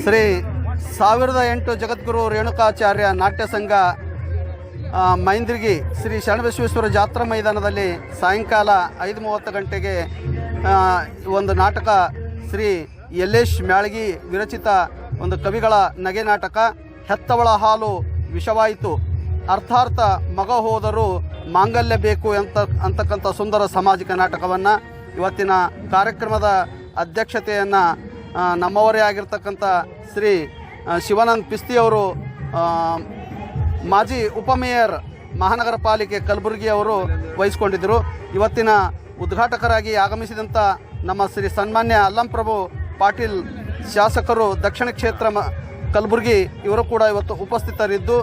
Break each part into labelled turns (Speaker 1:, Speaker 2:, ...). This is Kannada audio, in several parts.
Speaker 1: ಶ್ರೀ ಸಾವಿರದ ಎಂಟು ಜಗದ್ಗುರು ರೇಣುಕಾಚಾರ್ಯ ನಾಟ್ಯ ಸಂಘ ಮೈಂದ್ರಿಗಿ ಶ್ರೀ ಶರಣಬಸವೇಶ್ವರ ಜಾತ್ರಾ ಮೈದಾನದಲ್ಲಿ ಸಾಯಂಕಾಲ ಐದು ಮೂವತ್ತು ಗಂಟೆಗೆ ಒಂದು ನಾಟಕ ಶ್ರೀ ಯಲ್ಲೇಶ್ ಮ್ಯಾಳ್ಗಿ ವಿರಚಿತ ಒಂದು ಕವಿಗಳ ನಗೆ ನಾಟಕ, ಹೆತ್ತವಳ ಹಾಲು ವಿಷವಾಯಿತು. ಅರ್ಥಾರ್ಥ ಮಗ ಹೋದರೂ ಮಾಂಗಲ್ಯ ಬೇಕು ಅಂತ, ಅಂತಕ್ಕಂಥ ಸುಂದರ ಸಾಮಾಜಿಕ ನಾಟಕವನ್ನು ಇವತ್ತಿನ ಕಾರ್ಯಕ್ರಮದ ಅಧ್ಯಕ್ಷತೆಯನ್ನು ನಮ್ಮವರೇ ಆಗಿರ್ತಕ್ಕಂಥ ಶ್ರೀ ಶಿವಾನಂದ್ ಪಿಸ್ತಿ ಅವರು ಮಾಜಿ ಉಪಮೇಯರ್ ಮಹಾನಗರ ಪಾಲಿಕೆ ಕಲಬುರಗಿ ಅವರು ವಹಿಸಿಕೊಂಡಿದ್ದರು. ಇವತ್ತಿನ ಉದ್ಘಾಟಕರಾಗಿ ಆಗಮಿಸಿದಂಥ ನಮ್ಮ ಶ್ರೀ ಸನ್ಮಾನ್ಯ ಅಲ್ಲಂಪ್ರಭು ಪಾಟೀಲ್ ಶಾಸಕರು ದಕ್ಷಿಣ ಕ್ಷೇತ್ರ ಮ, ಕಲಬುರಗಿ, ಇವರು ಕೂಡ ಇವತ್ತು ಉಪಸ್ಥಿತರಿದ್ದು,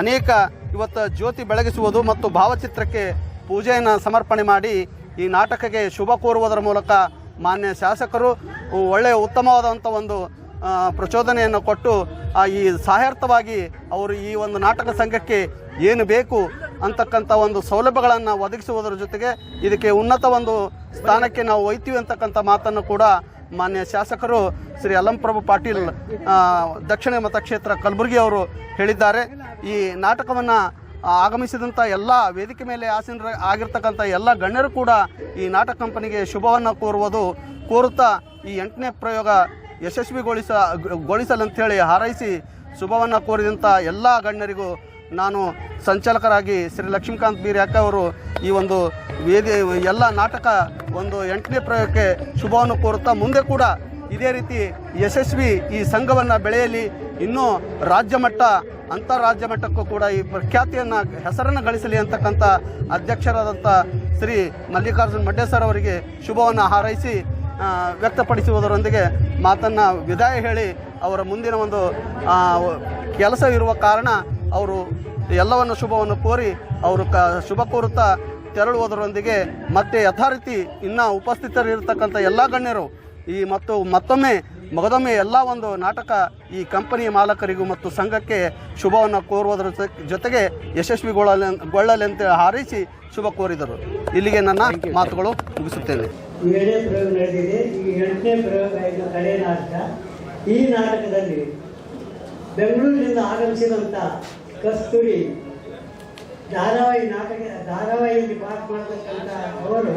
Speaker 1: ಅನೇಕ ಇವತ್ತು ಜ್ಯೋತಿ ಬೆಳಗಿಸುವುದು ಮತ್ತು ಭಾವಚಿತ್ರಕ್ಕೆ ಪೂಜೆಯನ್ನು ಸಮರ್ಪಣೆ ಮಾಡಿ ಈ ನಾಟಕಕ್ಕೆ ಶುಭ ಕೋರುವುದರ ಮೂಲಕ ಮಾನ್ಯ ಶಾಸಕರು ಒಳ್ಳೆಯ ಉತ್ತಮವಾದಂಥ ಒಂದು ಪ್ರಚೋದನೆಯನ್ನು ಕೊಟ್ಟು ಈ ಸಾಹಾರ್ಥವಾಗಿ ಅವರು ಈ ಒಂದು ನಾಟಕ ಸಂಘಕ್ಕೆ ಏನು ಬೇಕು ಅಂತಕ್ಕಂಥ ಒಂದು ಸೌಲಭ್ಯಗಳನ್ನು ಒದಗಿಸುವುದರ ಜೊತೆಗೆ ಇದಕ್ಕೆ ಉನ್ನತ ಒಂದು ಸ್ಥಾನಕ್ಕೆ ನಾವು ಒಯ್ತೀವಿ ಅಂತಕ್ಕಂಥ ಮಾತನ್ನು ಕೂಡ ಮಾನ್ಯ ಶಾಸಕರು ಶ್ರೀ ಅಲಂಪ್ರಭು ಪಾಟೀಲ್ ದಕ್ಷಿಣ ಮತಕ್ಷೇತ್ರ ಕಲಬುರಗಿ ಅವರು ಹೇಳಿದ್ದಾರೆ. ಈ ನಾಟಕವನ್ನು ಆಗಮಿಸಿದಂಥ ಎಲ್ಲ ವೇದಿಕೆ ಮೇಲೆ ಆಸೀನ ಆಗಿರ್ತಕ್ಕಂಥ ಎಲ್ಲ ಗಣ್ಯರು ಕೂಡ ಈ ನಾಟಕ ಕಂಪನಿಗೆ ಶುಭವನ್ನು ಕೋರುವುದು, ಕೋರುತ್ತಾ ಈ ಎಂಟನೇ ಪ್ರಯೋಗ ಯಶಸ್ವಿಗೊಳಿಸ ಗೊಳಿಸಲಂಥೇಳಿ ಹಾರೈಸಿ ಶುಭವನ್ನು ಕೋರಿದಂಥ ಎಲ್ಲ ಗಣ್ಯರಿಗೂ ನಾನು ಸಂಚಾಲಕರಾಗಿ ಶ್ರೀ ಲಕ್ಷ್ಮೀಕಾಂತ್ ಬೀರ್ಯಾಕ ಅವರು ಈ ಒಂದು ವೇದಿ, ಎಲ್ಲ ನಾಟಕ ಒಂದು ಎಂಟನೇ ಪ್ರಯೋಗಕ್ಕೆ ಶುಭವನ್ನು ಕೋರುತ್ತಾ ಮುಂದೆ ಕೂಡ ಇದೇ ರೀತಿ ಯಶಸ್ವಿ ಈ ಸಂಘವನ್ನು ಬೆಳೆಯಲಿ. ಇನ್ನೂ ರಾಜ್ಯ ಮಟ್ಟ, ಅಂತಾರಾಜ್ಯ ಮಟ್ಟಕ್ಕೂ ಕೂಡ ಈ ಪ್ರಖ್ಯಾತಿಯನ್ನು, ಹೆಸರನ್ನು ಗಳಿಸಲಿ ಅಂತಕ್ಕಂಥ ಅಧ್ಯಕ್ಷರಾದಂಥ ಶ್ರೀ ಮಲ್ಲಿಕಾರ್ಜುನ್ ಮಡ್ಡೆ ಅವರಿಗೆ ಶುಭವನ್ನು ಹಾರೈಸಿ ವ್ಯಕ್ತಪಡಿಸುವುದರೊಂದಿಗೆ ಮಾತನ್ನು ವಿದಾಯ ಹೇಳಿ ಅವರ ಮುಂದಿನ ಒಂದು ಕೆಲಸ ಇರುವ ಕಾರಣ ಅವರು ಎಲ್ಲವನ್ನು ಶುಭವನ್ನು ಕೋರಿ ಅವರು ಕ, ಶುಭ ಕೋರುತ್ತಾ ತೆರಳುವುದರೊಂದಿಗೆ ಮತ್ತೆ ಯಥಾರೀತಿ ಇನ್ನೂ ಉಪಸ್ಥಿತರಿರ್ತಕ್ಕಂಥ ಎಲ್ಲ ಗಣ್ಯರು ಈ ಮತ್ತು ಮತ್ತೊಮ್ಮೆ ಮಗದೊಮ್ಮೆ ಎಲ್ಲ ಒಂದು ನಾಟಕ ಈ ಕಂಪನಿಯ ಮಾಲಕರಿಗೂ ಮತ್ತು ಸಂಘಕ್ಕೆ ಶುಭವನ್ನು ಕೋರುವುದರ ಜೊತೆಗೆ ಯಶಸ್ವಿಗೊಳ್ಳಲಿ ಗೊಳ್ಳಲಿ ಅಂತ ಹಾರೈಸಿ ಶುಭ ಕೋರಿದರು. ಇಲ್ಲಿಗೆ ನನ್ನ ಮಾತುಗಳು ಮುಗಿಸುತ್ತೇನೆ.
Speaker 2: ಏಳನೇ ಪ್ರಯೋಗ ನಡೆದಿದೆ. ಈ ಎಂಟನೇ ಪ್ರಯೋಗ ಈಗ ಕಡೆ ನಾಟಕ. ಈ ನಾಟಕದಲ್ಲಿ ಬೆಂಗಳೂರಿನಿಂದ ಆಗಮಿಸಿದಂಥ ಕಸ್ತೂರಿ ಧಾರಾವಾಹಿ ನಾಟಕ ಧಾರಾವಾಹಿಯಲ್ಲಿ ಪಾಠ ಮಾಡತಕ್ಕಂಥ ಅವರು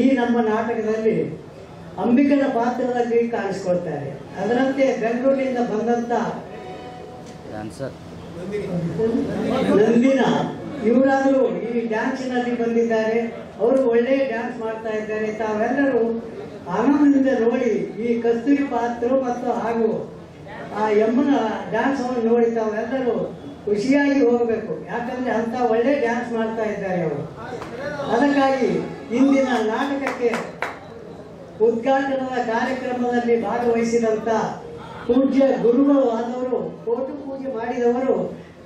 Speaker 2: ಈ ನಮ್ಮ ನಾಟಕದಲ್ಲಿ ಅಂಬಿಕನ ಪಾತ್ರದಲ್ಲಿ ಕಾಣಿಸ್ಕೊಳ್ತಾರೆ. ಅದರಂತೆ ಬೆಂಗಳೂರಿನಿಂದ ಬಂದಂತ ನಂದಿನ ಇವರಾದರೂ ಈ ಡ್ಯಾನ್ಸ್ನಲ್ಲಿ ಬಂದಿದ್ದಾರೆ. ಅವರು ಒಳ್ಳೆಯ ಡ್ಯಾನ್ಸ್ ಮಾಡ್ತಾ ಇದ್ದಾರೆ. ತಾವೆಲ್ಲರೂ ಆನಂದದಿಂದ ನೋಡಿ ಈ ಕಸ್ತೂರಿ ಪಾತ್ರ ಮತ್ತು ಹಾಗೂ ಆ ಯಮ್ಮನ ಡ್ಯಾನ್ಸ್ ನೋಡಿ ತಾವೆಲ್ಲರೂ ಖುಷಿಯಾಗಿ ಹೋಗಬೇಕು. ಯಾಕಂದ್ರೆ ಅಂತ ಒಳ್ಳೆ ಡ್ಯಾನ್ಸ್ ಮಾಡ್ತಾ ಇದ್ದಾರೆ ಅವರು. ಅದಕ್ಕಾಗಿ ಇಂದಿನ ನಾಟಕಕ್ಕೆ ಉದ್ಘಾಟನದ ಕಾರ್ಯಕ್ರಮದಲ್ಲಿ ಭಾಗವಹಿಸಿದಂತ ಪೂಜ್ಯ ಗುರುಗಳು ಆದವರು, ಕೋಟು ಪೂಜೆ ಮಾಡಿದವರು,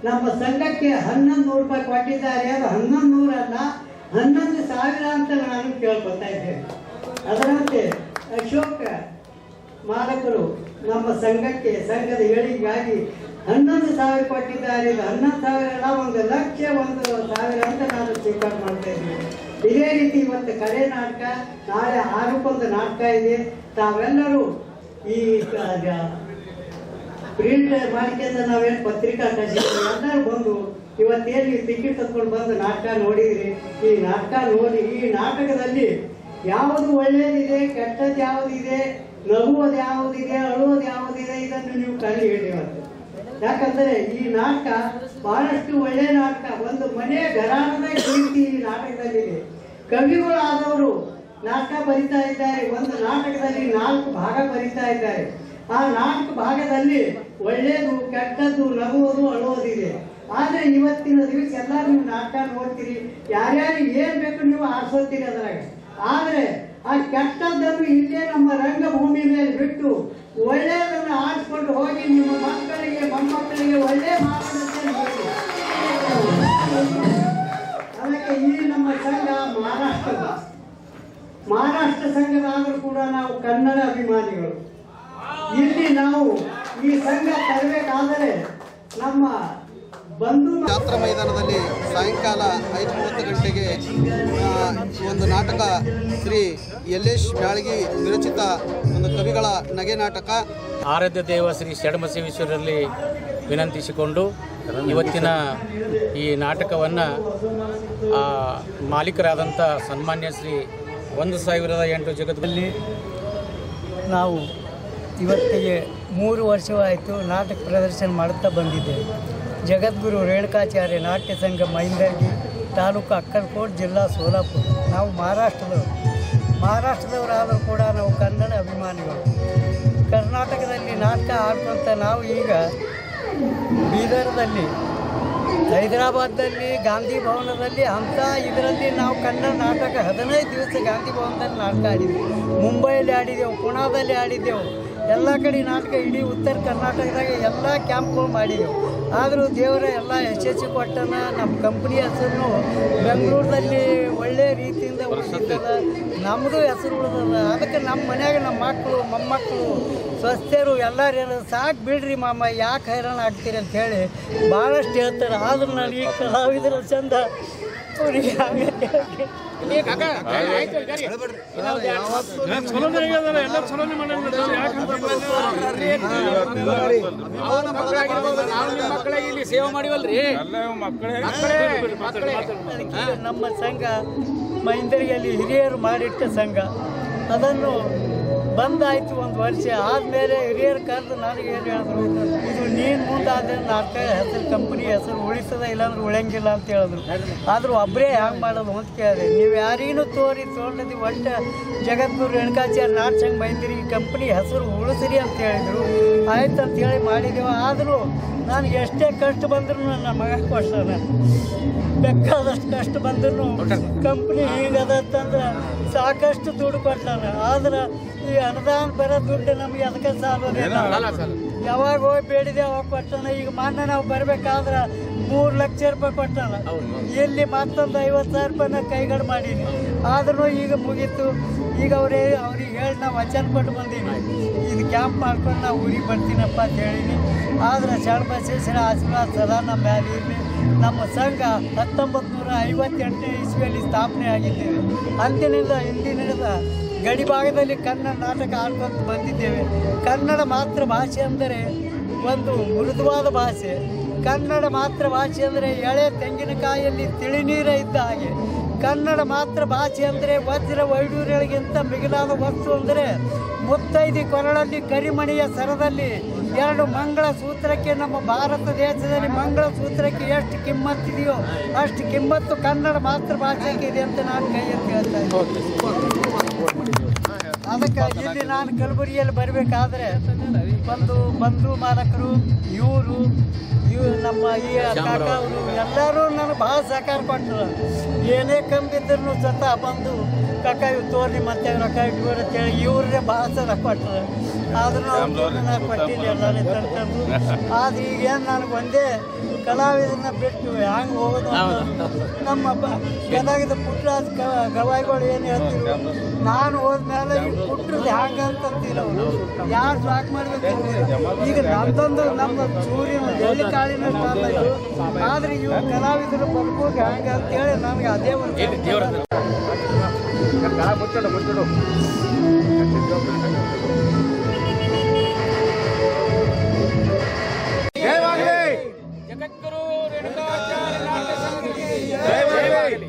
Speaker 2: ನಮ್ಮ ಸಂಘಕ್ಕೆ ಹನ್ನೊಂದು ನೂರು ರೂಪಾಯಿ ಕೊಟ್ಟಿದ್ದಾರೆ. ಅದು ಹನ್ನೊಂದು ನೂರಲ್ಲ, ಹನ್ನೊಂದು ಸಾವಿರ ಅಂತ ನಾನು ಕೇಳ್ಕೊತಾ ಇದ್ದೇನೆ. ಅದರಂತೆ ಅಶೋಕ ಮಾಲಕರು ನಮ್ಮ ಸಂಘಕ್ಕೆ, ಸಂಘದ ಏಳಿಗೆಗಾಗಿ ಹನ್ನೊಂದು ಸಾವಿರ ಕೊಟ್ಟಿದ್ದಾರೆ. ಹನ್ನೊಂದು ಸಾವಿರ ಅಲ್ಲ ಒಂದು ಲಕ್ಷ ಒಂದು ಸಾವಿರ ಅಂತ ನಾನು ಸ್ವೀಕಾರ ಮಾಡ್ತಾ ಇದ್ದೀನಿ. ಇದೇ ರೀತಿ ಇವತ್ತು ಕಲೆ ನಾಟಕ, ನಾಳೆ ಆರಕ್ಕೊಂದು ನಾಟಕ ಇದೆ. ತಾವೆಲ್ಲರೂ ಈ ಪ್ರಿಂಟ್ ಮಾಡಿಕೊಂಡು ನಾವೇನು ಪತ್ರಿಕಾ ಎಲ್ಲರೂ ಬಂದು ಇವತ್ತೇನು ಟಿಕೆಟ್ ತಗೊಂಡು ಬಂದು ನಾಟಕ ನೋಡಿದ್ರಿ? ಈ ನಾಟಕ ನೋಡಿ, ಈ ನಾಟಕದಲ್ಲಿ ಯಾವುದು ಒಳ್ಳೆಯದಿದೆ ಕೆಟ್ಟದ್ದು ಯಾವುದಿದೆ, ನಗುವುದು ಯಾವುದಿದೆ, ಅಳುವುದು ಯಾವುದಿದೆ, ಇದನ್ನು ನೀವು ಕಂಡು ಹೇಳಿ ಯಾಕಂದ್ರೆ ಈ ನಾಟಕ ಬಹಳಷ್ಟು ಒಳ್ಳೆಯ ನಾಟಕ. ಒಂದು ಮನೆ ಘರಾಣದ ಕೀರ್ತಿ ಈ ನಾಟಕದಲ್ಲಿದೆ ಕವಿಗಳಾದವರು ನಾಟಕ ಬರಿತಾ ಇದ್ದಾರೆ. ಒಂದು ನಾಟಕದಲ್ಲಿ ನಾಲ್ಕು ಭಾಗ ಬರಿತಾ ಇದ್ದಾರೆ. ಆ ನಾಲ್ಕು ಭಾಗದಲ್ಲಿ ಒಳ್ಳೆಯದು ಕೆಟ್ಟದ್ದು, ನಗುವುದು ಅಳುವುದಿದೆ ಆದ್ರೆ ಇವತ್ತಿನ ದಿವಸ ಎಲ್ಲ ನೀವು ನಾಟಕ ನೋಡ್ತೀರಿ. ಯಾರ್ಯಾರಿಗೆ ಏನ್ ಬೇಕು ನೀವು ಆರಿಸೋತೀರಿ ಅದರಾಗ. ಆದರೆ ಆ ಕೆಟ್ಟದ್ದನ್ನು ಇಲ್ಲೇ ನಮ್ಮ ರಂಗಭೂಮಿ
Speaker 1: ಕವಿಗಳ ನಾಟಕ.
Speaker 3: ಆರಾಧ್ಯ ದೇವ ಶ್ರೀ ಷಡ್ಬಸವೇಶ್ವರಲ್ಲಿ ವಿನಂತಿಸಿಕೊಂಡು ಇವತ್ತಿನ ಈ ನಾಟಕವನ್ನು ಮಾಲೀಕರಾದಂಥ ಸನ್ಮಾನ್ಯ ಶ್ರೀ ಒಂದು ಸಾವಿರದ ಎಂಟು ಜಗತ್ತಲ್ಲಿ
Speaker 2: ನಾವು ಇವತ್ತಿಗೆ ಮೂರು ವರ್ಷವಾಯಿತು ನಾಟಕ ಪ್ರದರ್ಶನ ಮಾಡುತ್ತಾ ಬಂದಿದ್ದೇವೆ. ಜಗದ್ಗುರು ರೇಣುಕಾಚಾರ್ಯ ನಾಟ್ಯ ಸಂಘ ಮೈಂದರ್ಗಿ ತಾಲೂಕು ಅಕ್ಕಲ್ಕೋಟ್ ಜಿಲ್ಲಾ ಸೋಲಾಪುರ. ನಾವು ಮಹಾರಾಷ್ಟ್ರದವರು. ಮಹಾರಾಷ್ಟ್ರದವರಾದರೂ ಕೂಡ ನಾವು ಕನ್ನಡ ಅಭಿಮಾನಿಗಳು. ಕರ್ನಾಟಕದಲ್ಲಿ ನಾಟಕ ಆಡುವಂಥ ನಾವು ಈಗ ಬೀದರ್ದಲ್ಲಿ ಹೈದರಾಬಾದ್ದಲ್ಲಿ ಗಾಂಧಿ ಭವನದಲ್ಲಿ ಅಂಥ ಇದರಲ್ಲಿ ನಾವು ಕನ್ನಡ ನಾಟಕ ಹದಿನೈದು ದಿವಸ ಗಾಂಧಿ ಭವನದಲ್ಲಿ ನಾಟಕ ಆಡಿದ್ದೆವು ಮುಂಬೈಯಲ್ಲಿ ಆಡಿದ್ದೆವು, ಪುಣಾದಲ್ಲಿ ಆಡಿದ್ದೆವು. ಎಲ್ಲ ಕಡೆ ನಾಟಕ ಇಡೀ ಉತ್ತರ ಕರ್ನಾಟಕದಾಗ ಎಲ್ಲ ಕ್ಯಾಂಪ್ಗಳು ಮಾಡಿದೆವು. ಆದರೂ ದೇವರ ಎಲ್ಲ ಯಶಸ್ಸು ಕೊಟ್ಟನ ನಮ್ಮ ಕಂಪ್ನಿ ಹೆಸರು ಬೆಂಗಳೂರಿನಲ್ಲಿ ಒಳ್ಳೆಯ ರೀತಿಯಿಂದ ಉಳಿಸಿದ್ದದ ನಮ್ಮದು ಹೆಸರು ಉಳಿದದ. ಅದಕ್ಕೆ ನಮ್ಮ ಮನ್ಯಾಗ ನಮ್ಮ ಮಕ್ಕಳು, ಮೊಮ್ಮಕ್ಕಳು ಸ್ವಸ್ಥರು ಎಲ್ಲರೂ ಏನಾದ್ರು ಸಾಕು ಬಿಡ್ರಿ ಮಾಮ, ಯಾಕೆ ಹೈರಾಣ ಆಗ್ತೀರಿ ಅಂತ ಹೇಳಿ ಭಾಳಷ್ಟು ಹೇಳ್ತಾರೆ. ಆದರೂ ನಾನು ಈ ಕಲಾವಿದರ ಚಂದ
Speaker 3: ಸೇವೆ ಮಾಡಿವಲ್ರಿ.
Speaker 2: ನಮ್ಮ ಸಂಘ ಮೈಂದರಿಯಲ್ಲಿ ಹಿರಿಯರು ಮಾಡಿಟ್ಟ ಸಂಘ. ಅದನ್ನು ಬಂದಾಯ್ತು ಒಂದು ವರ್ಷ. ಆದಮೇಲೆ ಹಿರಿಯರು ಕರೆದು ನನಗೆ ಏನು ಹೇಳಿದ್ರು ನೀನು ಮುಂದಾದ್ರೆ ನಾಟಕ ಹೆಸರು ಕಂಪ್ನಿ ಹೆಸರು ಉಳಿಸದ ಇಲ್ಲಾಂದ್ರೆ ಉಳಿಯಂಗಿಲ್ಲ ಅಂತ ಹೇಳಿದ್ರು. ಆದರೂ ಒಬ್ಬರೇ ಹ್ಯಾಂಗೆ ಮಾಡೋದು ಅಂತ ಕೇಳಿದೆ. ನೀವು ಯಾರಿಗೂ ತೋರಿ ತೋರ್ಲದಿ ಒಟ್ಟು ಜಗದ್ಗುರು ರೇಣುಕಾಚಾರ್ಯ ನಾಟಕ ಬೈದಿರಿ, ಈ ಕಂಪ್ನಿ ಹೆಸರು ಉಳಿಸ್ರಿ ಅಂತ ಹೇಳಿದರು. ಆಯ್ತು ಅಂತ ಹೇಳಿ ಮಾಡಿದೆವು. ಆದರೂ ನನಗೆ ಎಷ್ಟೇ ಕಷ್ಟ ಬಂದರೂ ನನ್ನ ಮಗ ಕೊಡ್ತಾನೆ. ಬೇಕಾದಷ್ಟು ಕಷ್ಟ ಬಂದ್ರು ಕಂಪ್ನಿ ಹೀಗದ ಅಂತಂದ್ರೆ ಸಾಕಷ್ಟು ದುಡ್ಡು ಕೊಟ್ಟಾನ ಆದ್ರೆ ಈ ಅನುದಾನ ಬರೋ ದುಡ್ಡು ನಮ್ಗೆ ಅದಕ್ಕೆ ಸಾಲೋದಿಲ್ಲ. ಯಾವಾಗ ಹೋಗಿ ಬೇಡಿದೆ ಅವಾಗ ಕೊಟ್ಟಾನ ಈಗ ಮೊನ್ನೆ ನಾವು ಬರ್ಬೇಕಾದ್ರೆ ಮೂರು ಲಕ್ಷ ರೂಪಾಯಿ ಕೊಟ್ಟಾನ ಇಲ್ಲಿ ಮತ್ತೊಂದು ಐವತ್ತು ಸಾವಿರ ರೂಪಾಯಿ ನಾ ಕೈಗಡೆ ಮಾಡೀನಿ. ಆದ್ರೂ ಈಗ ಮುಗೀತು. ಈಗ ಅವರೇ ಅವ್ರಿಗೆ ಹೇಳಿ ನಾವು ವಚನ ಕೊಟ್ಟು ಬಂದೀನಿ. ಇದು ಕ್ಯಾಂಪ್ ಮಾಡ್ಕೊಂಡು ನಾವು ಊರಿಗೆ ಬರ್ತೀನಪ್ಪ ಅಂತ ಹೇಳಿನಿ. ಆದ್ರೆ ಶರಣಬಸವೇಶ್ವರ ಆಶೀರ್ವಾದ ಸದಾ ನಮ್ಮ ನಮ್ಮ ಸಂಘ ಹತ್ತೊಂಬತ್ತು ನೂರ ಐವತ್ತೆಂಟನೇ ಇಸ್ವಿಯಲ್ಲಿ ಸ್ಥಾಪನೆ ಆಗಿದ್ದೇವೆ. ಅಂದಿನಿಂದ ಇಂದಿನಿಂದ ಗಡಿ ಭಾಗದಲ್ಲಿ ಕನ್ನಡ ನಾಟಕ ಆಡ್ಕೊಂಡು ಬಂದಿದ್ದೇವೆ. ಕನ್ನಡ ಮಾತೃ ಭಾಷೆ ಅಂದರೆ ಒಂದು ಮೃದುವಾದ ಭಾಷೆ. ಕನ್ನಡ ಮಾತೃ ಭಾಷೆ ಅಂದರೆ ಎಳೆ ತೆಂಗಿನಕಾಯಲ್ಲಿ ತಿಳಿನೀರ ಇದ್ದ ಹಾಗೆ. ಕನ್ನಡ ಮಾತ್ರ ಭಾಷೆ ಅಂದರೆ ವಜ್ರ ವೈಡೂರ್ಯಗಳಿಗಿಂತ ಮಿಗಿಲಾದ ವಸ್ತು ಅಂದರೆ ಮುತ್ತೈದಿ ಕೊರಳಲ್ಲಿ ಕರಿಮಣಿಯ ಸರದಲ್ಲಿ ಎರಡು ಮಂಗಳ ಸೂತ್ರಕ್ಕೆ ನಮ್ಮ ಭಾರತ ದೇಶದಲ್ಲಿ ಮಂಗಳ ಸೂತ್ರಕ್ಕೆ ಎಷ್ಟು ಕಿಮ್ಮತ್ತಿದೆಯೋ ಅಷ್ಟು ಕಿಮ್ಮತ್ತು ಕನ್ನಡ ಮಾತೃಭಾಷೆಗೆ ಇದೆ ಅಂತ ನಾನು ಕೈಯಲ್ಲಿ ಹೇಳ್ತಾ ಇದ್ದೀನಿ. ಅದಕ್ಕೆ ಇಲ್ಲಿ ನಾನು ಕಲಬುರಗಿಯಲ್ಲಿ ಬರಬೇಕಾದ್ರೆ ಬಂದು ಬಂಧು ಮಾಲಕರು, ಇವರು ಇವರು ನಮ್ಮ ಈ ಕಾಕಾವರು ಎಲ್ಲರೂ ನನಗೆ ಭಾಳ ಸಹಕಾರ ಕೊಟ್ಟರು. ಏನೇ ಕಂಬಿದ್ದರೂ ಸತ ಬಂದು ಕಾಕ ಇವು ತೋರಿ ಮತ್ತೆ ರೊಕ್ಕ ಇಟ್ಕೊರಿ ಅಂತೇಳಿ ಇವ್ರನ್ನೇ ಭಾಳ ಸಲ ಕೊಟ್ಟರು ಆದ್ರೂ ನಾವು ಕೊಟ್ಟಿಲ್ಲ ಎಲ್ಲರೂ ತಂದು ಆದ್ರೆ ಈಗೇನು ನನಗೆ ಒಂದೇ ಕಲಾವಿದನ್ನ ಬಿಟ್ಟು ಹ್ಯಾಂಗೆ ಹೋಗೋದು ಅಂತ ನಮ್ಮ ಗದಗದ ಪುಟ್ಟರಾಜ್ ಗವಾಯಿಗಳು ಏನು ಹೇಳ್ತಿರು ನಾನು ಹೋದ್ಮೇಲೆ ಈ ಪುಟ್ರದ್ದು ಹ್ಯಾಂಗ ಅಂತಂತೀರ ಅವರು. ಯಾರು ಸಾಕು ಮಾಡ್ಬೇಕು ಈಗ ನಮ್ದೊಂದು ನಮ್ಮ ಸೂರ್ಯನ ಎಲ್ಲಿ ಕಾಳಿನ ಆದ್ರೆ ಇವ್ರು ಕಲಾವಿದರು ಬದುಕೋಕೆ ಹ್ಯಾಂಗ ಅಂತೇಳಿ ನನಗೆ ಅದೇ ಒಂದು
Speaker 3: ಜಗದ್ಗುರು ರೇಣುಕಾಚಾರ್ಯ ನಾಟ್ಯ ಸಂಘಕ್ಕೆ ಜಯವಾಗಲಿ.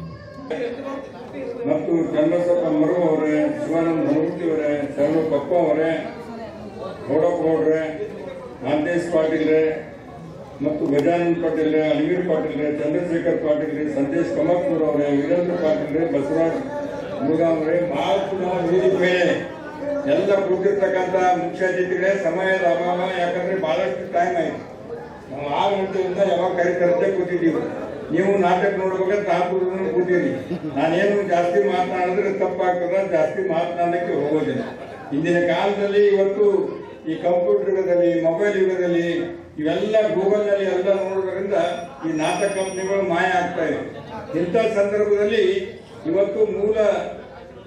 Speaker 4: ಮತ್ತು ಚಂದ್ರಶೇಖರ ಮರು ಅವರೇ, ಶಿವಾನಂದ ಮೂರ್ತಿ ಅವರೇ ಶರಣು ಪಪ್ಪ ಅವರೇ, ಗೌಡಪ್ಪ ಗೌಡ್ರೆ ಪಾಟೀಲ್ ಪಾಟೀಲ್ರೆ ಮತ್ತು ಗಜಾನಂದ ಪಾಟೀಲ್ರೆ ಅಲಿವೀರ್ ಪಾಟೀಲ್ರೆ ಚಂದ್ರಶೇಖರ್ ಪಾಟೀಲ್ರೆ ಸಂದೇಶ್ ಕಮತ್ಪುರ್ ಅವರೇ, ವೀರೇಂದ್ರ ಪಾಟೀಲ್ರೆ ಬಸವರಾಜ್ ಮುರುಗಾವ್ರೆ ಮಾತು ವೇದಿಕೆ ಮೇಲೆ ಎಲ್ಲ ಕೂತಿರ್ತಕ್ಕಂಥ ಮುಖ್ಯ ಅತಿಥಿಗಳೇ ಸಮಯದ ಅಭಾವ, ಯಾಕಂದ್ರೆ ಬಹಳಷ್ಟು ಟೈಮ್ ಆಯ್ತು. ನಾವು ಆರು ಗಂಟೆಯಿಂದ ಯಾವಾಗ ಕರಿತರಂತೆ ಕೂತಿದ್ದೀವಿ. ನೀವು ನಾಟಕ ನೋಡ್ಬೇಕಾದ್ರೆ ತಾಪೂರ್ನ ಕೂತೀರಿ. ನಾನೇನು ಜಾಸ್ತಿ ಮಾತನಾಡಿದ್ರೆ ತಪ್ಪಾಗ್ತದ, ಜಾಸ್ತಿ ಮಾತನಾಡಕ್ಕೆ ಹೋಗೋದಿಲ್ಲ. ಇಂದಿನ ಕಾಲದಲ್ಲಿ ಇವತ್ತು ಈ ಕಂಪ್ಯೂಟರ್ ಯುಗದಲ್ಲಿ ಮೊಬೈಲ್ ಯುಗದಲ್ಲಿ, ಇವೆಲ್ಲ ಗೂಗಲ್ನಲ್ಲಿ ಎಲ್ಲ ನೋಡೋದ್ರಿಂದ ಈ ನಾಟಕ ಕಂಪ್ನಿಗಳು ಮಾಯ ಆಗ್ತಾ ಇದೆ. ಇಂಥ ಸಂದರ್ಭದಲ್ಲಿ ಇವತ್ತು ಮೂಲ,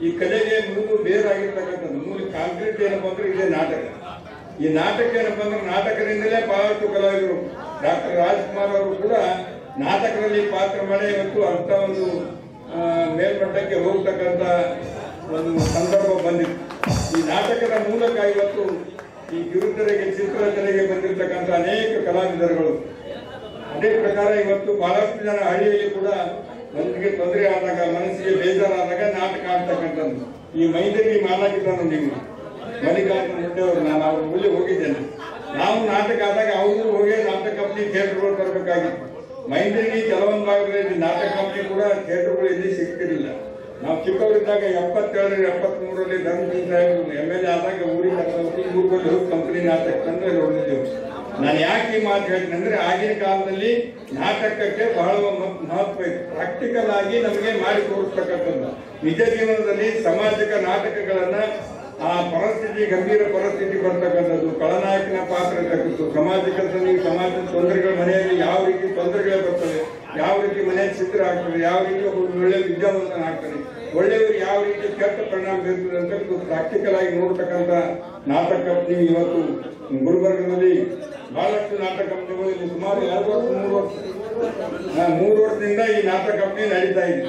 Speaker 4: ಈ ಕಲೆಗೆ ಮೂಲ ಬೇರಾಗಿರ್ತಕ್ಕಂಥದ್ದು ಮೂಲ ಕಾಂಕ್ರೀಟ್ ಏನಪ್ಪ ಅಂದ್ರೆ ಇದೇ ನಾಟಕ. ಈ ನಾಟಕ ಏನಪ್ಪ ಅಂದ್ರೆ ನಾಟಕದಿಂದಲೇ ಬಹಳಷ್ಟು ಕಲಾವಿದರು ಡಾಕ್ಟರ್ ರಾಜ್ಕುಮಾರ್ ಅವರು ಕೂಡ ನಾಟಕದಲ್ಲಿ ಪಾತ್ರ ಮಾಡಿ ಇವತ್ತು ಅಂತ ಒಂದು ಮೇಲ್ಮಟ್ಟಕ್ಕೆ ಹೋಗ್ತಕ್ಕಂಥ ಒಂದು ಸಂದರ್ಭ ಬಂದಿತ್ತು. ಈ ನಾಟಕದ ಮೂಲಕ ಇವತ್ತು ಈ ಕಿರುತೆರೆಗೆ ಚಿತ್ರರಚನೆಗೆ ಬಂದಿರತಕ್ಕಂಥ ಅನೇಕ ಕಲಾವಿದರುಗಳು. ಅದೇ ಪ್ರಕಾರ ಇವತ್ತು ಬಹಳಷ್ಟು ಜನ ಹಳ್ಳಿಯಲ್ಲಿ ಕೂಡ ಮನಸ್ಸಿಗೆ ತೊಂದರೆ ಆದಾಗ, ಮನಸ್ಸಿಗೆ ಬೇಜಾರಾದಾಗ ನಾಟಕ ಆಗ್ತಕ್ಕಂಥದ್ದು ಈ ಮೈದರಿ ಮಾಲಾಗಿದ್ದಾನು ನೀವು ಮಲ್ಲಿಕಾರ್ಜುನ ಅವರು. ನಾನು ಅವ್ರ ಮೂಲೆ ಹೋಗಿದ್ದೇನೆ. ನಾವು ನಾಟಕ ಆದಾಗ ಅವರು ಹೋಗಿ ನಾಟಕ ಕಂಪ್ನಿ ಥಿಯೇಟರ್ಗಳು ತರಬೇಕಾಗಿತ್ತು. ಮೈಂದ್ರಿಗೆ ಕೆಲವೊಂದು ಭಾಗದಲ್ಲಿ ನಾಟಕ ಕಂಪ್ನಿ ಕೂಡ ಥಿಯೇಟರ್ಗಳು ಎಲ್ಲಿ ಸಿಗ್ತಿರಲಿಲ್ಲ. ನಾವು ಚಿಕ್ಕವರಿದ್ದಾಗ ಎಪ್ಪತ್ತೇಳರಲ್ಲಿ ಎಪ್ಪತ್ಮೂರರಲ್ಲಿ Dharam Singh Saheb M L A ಆದಾಗ ಊರಿಗೆ ಕಂಪನಿ ನಾಟಕ ತಂದ್ರೆ ನೋಡಿದ್ದೆವು ನಾನು ಯಾಕೆ ಈ ಮಾತು ಹೇಳ್ತೀನಿ ಅಂದ್ರೆ ಆಗಿನ ಕಾಲದಲ್ಲಿ ನಾಟಕಕ್ಕೆ ಬಹಳ ಮಹತ್ವ ಇತ್ತು. ಪ್ರಾಕ್ಟಿಕಲ್ ಆಗಿ ನಮಗೆ ಮಾಡಿ ತೋರಿಸ್ತಕ್ಕಂಥದ್ದು. ನಿಜ ಜೀವನದಲ್ಲಿ ಸಾಮಾಜಿಕ ನಾಟಕಗಳನ್ನ ಆ ಪರಿಸ್ಥಿತಿ, ಗಂಭೀರ ಪರಿಸ್ಥಿತಿ ಬರ್ತಕ್ಕಂಥದ್ದು. ಕಳನಾಯಕನ ಪಾತ್ರ ಇರ್ತಕ್ಕಂಥದ್ದು. ಸಮಾಜ ಕೆಲಸದಲ್ಲಿ ಸಮಾಜದ ತೊಂದರೆಗಳ ಮನೆಯಲ್ಲಿ ಯಾವ ರೀತಿ ತೊಂದರೆಗಳು ಬರ್ತವೆ, ಯಾವ ರೀತಿ ಮನೆ ಚಿತ್ರ ಆಗ್ತದೆ, ಯಾವ ರೀತಿ ಒಬ್ಬ ಒಳ್ಳೆ ವಿದ್ಯಾವಂತನ ಆಗ್ತಾನೆ, ಒಳ್ಳೆಯವರು ಯಾವ ರೀತಿ ಕೆಟ್ಟ ಪರಿಣಾಮ ಬೀರ್ತದೆ ಅಂತ ಪ್ರಾಕ್ಟಿಕಲ್ ಆಗಿ ನೋಡ್ತಕ್ಕಂಥ ನಾಟಕ ನೀವು ಇವತ್ತು ಗುಲ್ಬರ್ಗದಲ್ಲಿ ಬಹಳಷ್ಟು ನಾಟಕ ಕಂಪ್ನಿಗಳು ಇಲ್ಲಿ ಸುಮಾರು ಎರಡು ವರ್ಷ, ಮೂರು ವರ್ಷ. ಮೂರು ವರ್ಷದಿಂದ ಈ ನಾಟಕ ಕಂಪ್ನಿ ನಡೀತಾ ಇದೆ.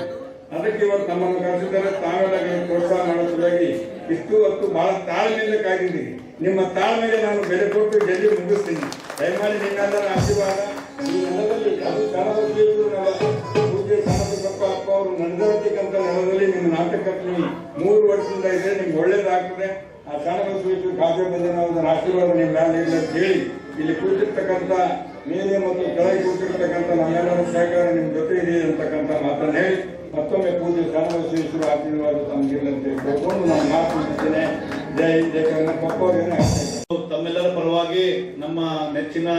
Speaker 4: ಅದಕ್ಕೆ ಇವತ್ತು ನಮ್ಮನ್ನು ಕರೆಸಿದ್ದಾರೆ ತಾವೆಲ್ಲ ಪ್ರೋತ್ಸಾಹ ಮಾಡೋದಾಗಿ ಇಷ್ಟು ಹೊತ್ತು ಬಹಳ ತಾಳ್ಮೆಯಿಂದ ಕಾಯ್ದಿದ್ದೀನಿ ನಿಮ್ಮ ತಾಳ್ಮೆಗೆ ನಾನು ಬೆಲೆ ಕೊಟ್ಟು ಜಲ್ದಿ ಮುಗಿಸ್ತೀನಿ. ದಯಮಾಡಿ ನಿಮ್ಮೆಲ್ಲರ ಆಶೀರ್ವಾದ. ಈ ನೆಲದಲ್ಲಿ ಅಪ್ಪ ಅವರು ನಿಮ್ಮ ನಾಟಕ ಕಂಪನಿ ಮೂರು ವರ್ಷದಿಂದ ಇದೆ. ನಿಮ್ಗೆ ಒಳ್ಳೇದಾಗ್ತದೆ. ಆ ಕನಕಪುರ ಕಾವ್ಯ ಬಂದ ಆಶೀರ್ವಾದ ನಿಮ್ಮ ಮೇಲೆ ಹೇಳಿ. ಇಲ್ಲಿ ಕೂತಿರ್ತಕ್ಕಂಥ ಮೇಲೆ ಮತ್ತು ಕೆಳಗೆ ಕೂತಿರ್ತಕ್ಕಂಥ ನಮ್ಮೆಲ್ಲರ ಸಹಕಾರ ನಿಮ್ಮ ಜೊತೆ ಇದೆ ಅಂತಕ್ಕಂಥ ಮಾತನ್ನು ಹೇಳಿ ಮತ್ತೊಮ್ಮೆ ಪೂಜೆ ಕನಕೇಶ್ವರ ಆಶೀರ್ವಾದ ತಮಗಿಲ್ಲಂತೆ ಕೇಳ್ಕೊಂಡು ನಾನು ಮಾತು ಮುಗಿಸ್ತೇನೆ. ಜೈ ಜಯ ಅವರೇನು
Speaker 5: ತಮ್ಮೆಲ್ಲರ ಪರವಾಗಿ ನಮ್ಮ ನೆಚ್ಚಿನ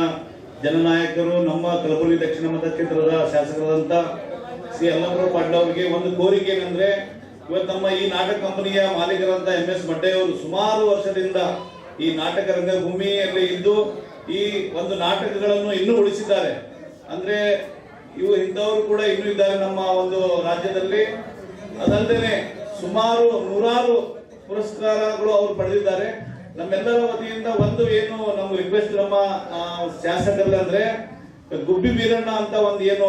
Speaker 5: ಜನನಾಯಕರು, ನಮ್ಮ ಕಲಬುರಗಿ ದಕ್ಷಿಣ ಮತಕ್ಷೇತ್ರದ ಶಾಸಕರಾದಂಥ ಶ್ರೀ ಯಲ್ಲಪ್ಪರ ಪಾಟೀಲ್ ಅವರಿಗೆ ಒಂದು ಕೋರಿಕೆ ಏನಂದ್ರೆ, ಇವತ್ತು ನಮ್ಮ ಈ ನಾಟಕ ಕಂಪನಿಯ ಮಾಲೀಕರಂತ ಎಂ ಎಸ್ ಅವರು ಸುಮಾರು ವರ್ಷದಿಂದ ಈ ನಾಟಕ ರಂಗಭೂಮಿಯಲ್ಲಿ ಇದ್ದು ಈ ಒಂದು ನಾಟಕಗಳನ್ನು ಇನ್ನೂ ಉಳಿಸಿದ್ದಾರೆ. ಅಂದ್ರೆ ಇವು ಇಂಥವರು ಕೂಡ ಇನ್ನೂ ಇದ್ದಾರೆ ನಮ್ಮ ಒಂದು ರಾಜ್ಯದಲ್ಲಿ. ಅದಲ್ಲದೆ ಸುಮಾರು ನೂರಾರು ಪುರಸ್ಕಾರಗಳು ಅವರು ಪಡೆದಿದ್ದಾರೆ. ನಮ್ಮೆಲ್ಲರ ವತಿಯಿಂದ ಒಂದು ಏನು ನಮ್ಮ ರಿಕ್ವೆಸ್ಟ್ ನಮ್ಮ ಆ, ಶಾಸಕರಲ್ಲಿ ಅಂದ್ರೆ ಗುಬ್ಬಿ ವೀರಣ್ಣ ಅಂತ ಒಂದು ಏನು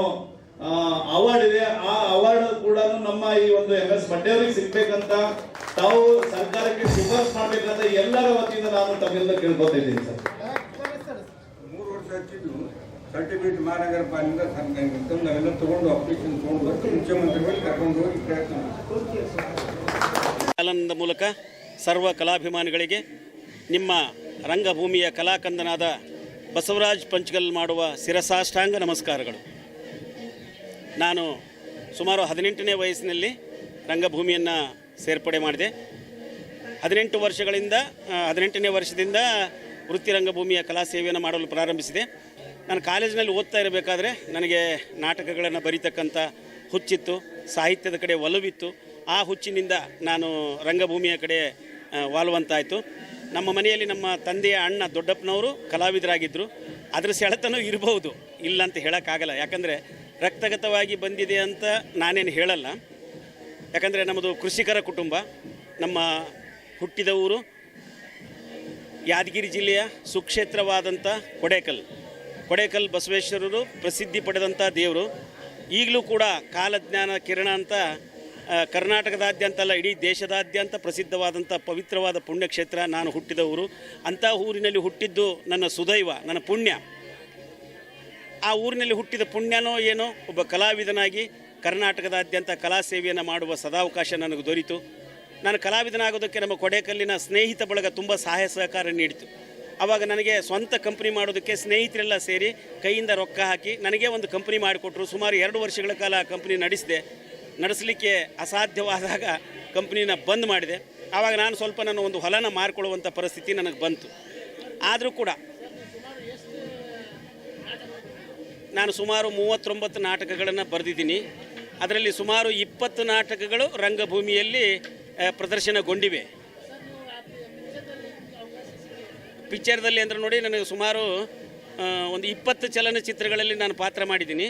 Speaker 5: ಅವಾರ್ಡ್ ಇದೆ. ಆ ಅವಾರ್ಡ್ ಕೂಡ ನಮ್ಮ ಈ ಒಂದು ಎಂ ಎಸ್ ಅವರಿಗೆ ಸಿಗ್ಬೇಕಂತ ತಾವು ಸರ್ಕಾರಕ್ಕೆ ಶಿಫಾರಸ್ ಮಾಡ್ಬೇಕಂತ ಎಲ್ಲರ ವತಿಯಿಂದ ನಾನು ತಮ್ಮಿಂದ ಕೇಳ್ಕೊತಾ ಸರ್.
Speaker 4: ಹಚ್ಚಿದ್ದು ಸರ್ಟಿಫಿಕೇಟ್ ಮಹಾನಗರ ಪಾಲಿಕೆ ತಂದು ನಾವೆಲ್ಲ ತಗೊಂಡು ಅಪ್ಲಿಕೇಶನ್ ತಗೊಂಡು ಹೋಗಿ ಮುಖ್ಯಮಂತ್ರಿಗಳು ಕರ್ಕೊಂಡು ಹೋಗಿ ಪ್ರಯತ್ನ
Speaker 6: ಮೂಲಕ ಸರ್ವ ಕಲಾಭಿಮಾನಿಗಳಿಗೆ ನಿಮ್ಮ ರಂಗಭೂಮಿಯ ಕಲಾಕಂದನಾದ ಬಸವರಾಜ್ ಪಂಚಗಲ್ ಮಾಡುವ ಶಿರಸಾಷ್ಟಾಂಗ ನಮಸ್ಕಾರಗಳು. ನಾನು ಸುಮಾರು ಹದಿನೆಂಟನೇ ವಯಸ್ಸಿನಲ್ಲಿ ರಂಗಭೂಮಿಯನ್ನು ಸೇರ್ಪಡೆ ಮಾಡಿದೆ. ಹದಿನೆಂಟು ವರ್ಷಗಳಿಂದ ಹದಿನೆಂಟನೇ ವರ್ಷದಿಂದ ವೃತ್ತಿ ರಂಗಭೂಮಿಯ ಕಲಾ ಸೇವೆಯನ್ನು ಮಾಡಲು ಪ್ರಾರಂಭಿಸಿದೆ. ನಾನು ಕಾಲೇಜಿನಲ್ಲಿ ಓದ್ತಾ ಇರಬೇಕಾದ್ರೆ ನನಗೆ ನಾಟಕಗಳನ್ನು ಬರೀತಕ್ಕಂಥ ಹುಚ್ಚಿತ್ತು, ಸಾಹಿತ್ಯದ ಕಡೆ ಒಲವಿತ್ತು. ಆ ಹುಚ್ಚಿನಿಂದ ನಾನು ರಂಗಭೂಮಿಯ ಕಡೆ ವಾಲುವಂತಾಯಿತು. ನಮ್ಮ ಮನೆಯಲ್ಲಿ ನಮ್ಮ ತಂದೆಯ ಅಣ್ಣ ದೊಡ್ಡಪ್ಪನವರು ಕಲಾವಿದರಾಗಿದ್ದರು ಅದರ ಸೆಳೆತನೂ ಇರಬಹುದು ಇಲ್ಲ ಅಂತ ಹೇಳೋಕ್ಕಾಗಲ್ಲ. ಯಾಕಂದರೆ ರಕ್ತಗತವಾಗಿ ಬಂದಿದೆ ಅಂತ ನಾನೇನು ಹೇಳಲ್ಲ. ಯಾಕಂದರೆ ನಮ್ಮದು ಕೃಷಿಕರ ಕುಟುಂಬ, ನಮ್ಮ ಹುಟ್ಟಿದ ಊರು ಯಾದಗಿರಿ ಜಿಲ್ಲೆಯ ಸುಕ್ಷೇತ್ರವಾದಂಥ ಕೊಡೇಕಲ್. ಕೊಡೇಕಲ್ ಬಸವೇಶ್ವರರು ಪ್ರಸಿದ್ಧಿ ಪಡೆದಂಥ ದೇವರು. ಈಗಲೂ ಕೂಡ ಕಾಲಜ್ಞಾನ ಕಿರಣ ಅಂತ ಕರ್ನಾಟಕದಾದ್ಯಂತ ಅಲ್ಲ ಇಡೀ ದೇಶದಾದ್ಯಂತ ಪ್ರಸಿದ್ಧವಾದಂಥ ಪವಿತ್ರವಾದ ಪುಣ್ಯಕ್ಷೇತ್ರ ನಾನು ಹುಟ್ಟಿದ ಊರು. ಅಂಥ ಊರಿನಲ್ಲಿ ಹುಟ್ಟಿದ್ದು ನನ್ನ ಸುದೈವ, ನನ್ನ ಪುಣ್ಯ. ಆ ಊರಿನಲ್ಲಿ ಹುಟ್ಟಿದ ಪುಣ್ಯನೋ ಏನೋ ಒಬ್ಬ ಕಲಾವಿದನಾಗಿ ಕರ್ನಾಟಕದಾದ್ಯಂತ ಕಲಾ ಸೇವೆಯನ್ನು ಮಾಡುವ ಸದಾವಕಾಶ ನನಗೆ ದೊರೀತು. ನಾನು ಕಲಾವಿದನಾಗೋದಕ್ಕೆ ನಮ್ಮ ಕೊಡೇಕಲ್ಲಿನ ಸ್ನೇಹಿತ ಬಳಗ ತುಂಬ ಸಹಾಯ ಸಹಕಾರ ನೀಡಿತು. ಆವಾಗ ನನಗೆ ಸ್ವಂತ ಕಂಪ್ನಿ ಮಾಡೋದಕ್ಕೆ ಸ್ನೇಹಿತರೆಲ್ಲ ಸೇರಿ ಕೈಯಿಂದ ರೊಕ್ಕ ಹಾಕಿ ನನಗೆ ಒಂದು ಕಂಪ್ನಿ ಮಾಡಿಕೊಟ್ರು. ಸುಮಾರು ಎರಡು ವರ್ಷಗಳ ಕಾಲ ಕಂಪ್ನಿ ನಡೆಸಿದೆ. ನಡೆಸಲಿಕ್ಕೆ ಅಸಾಧ್ಯವಾದಾಗ ಕಂಪ್ನಿನ ಬಂದ್ ಮಾಡಿದೆ. ಆವಾಗ ನಾನು ಸ್ವಲ್ಪ ನನ್ನ ಒಂದು ಹೊಲನ ಮಾರ್ಕೊಳ್ಳುವಂಥ ಪರಿಸ್ಥಿತಿ ನನಗೆ ಬಂತು. ಆದರೂ ಕೂಡ ನಾನು ಸುಮಾರು ಮೂವತ್ತೊಂಬತ್ತು ನಾಟಕಗಳನ್ನು ಬರೆದಿದ್ದೀನಿ. ಅದರಲ್ಲಿ ಸುಮಾರು ಇಪ್ಪತ್ತು ನಾಟಕಗಳು ರಂಗಭೂಮಿಯಲ್ಲಿ ಪ್ರದರ್ಶನಗೊಂಡಿವೆ. ಪಿಕ್ಚರ್ದಲ್ಲಿ ಅಂದ್ರೆ ನೋಡಿ, ನನಗೆ ಸುಮಾರು ಒಂದು ಇಪ್ಪತ್ತು ಚಲನಚಿತ್ರಗಳಲ್ಲಿ ನಾನು ಪಾತ್ರ ಮಾಡಿದ್ದೀನಿ.